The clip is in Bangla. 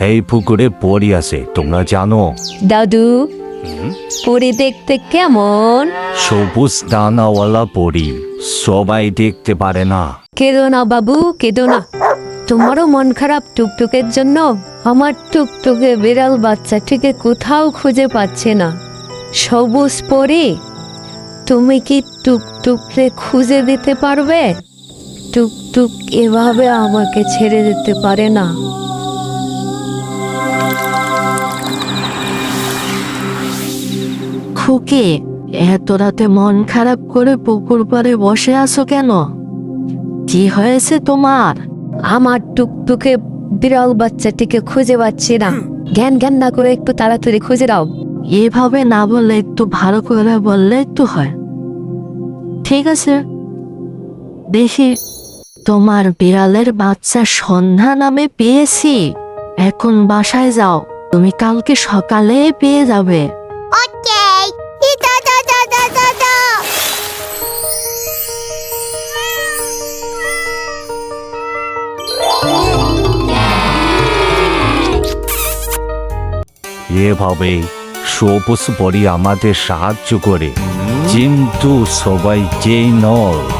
এই পুকুরে পড়ি আছে তোমরা জানো। দাদু পরি দেখতে কেমন? সবুজ দানাওয়ালা পড়ি সবাই দেখতে পারে না। কেঁদো না বাবু কেঁদো না। তোমারও মন খারাপ টুকটুকের জন্য? আমার টুকটুকে বিড়াল বাচ্চাটিকে কোথাও খুঁজে পাচ্ছে না। সবুজ পরে তুমি কি টুকটুকরে খুঁজে দিতে পারবে? টুকটুক এভাবে আমাকে ছেড়ে দিতে পারে না। খুকি এত রাতে মন খারাপ করে পুকুর পাড়ে বসে আছো কেন? কি হয়েছে তোমার? আমার টুকটুকে বিড়াল বাচ্চাটিকে খুঁজে পাচ্ছি না। জ্ঞান জ্ঞান না করে একটু তাড়াতাড়ি খুঁজে দাও। এভাবে না বললে একটু ভালো করে বললে একটু হয়। ঠিক আছে। দেখি তোমার বিড়ালের বাচ্চা সন্ধ্যা নামে পেয়েছি। এখন বাসায় যাও। তুমি কালকে সকালে পেয়ে যাবে। এভাবে সবুজ পরি আমাদের সাহায্য করে। কিন্তু সবাই যেই নয়।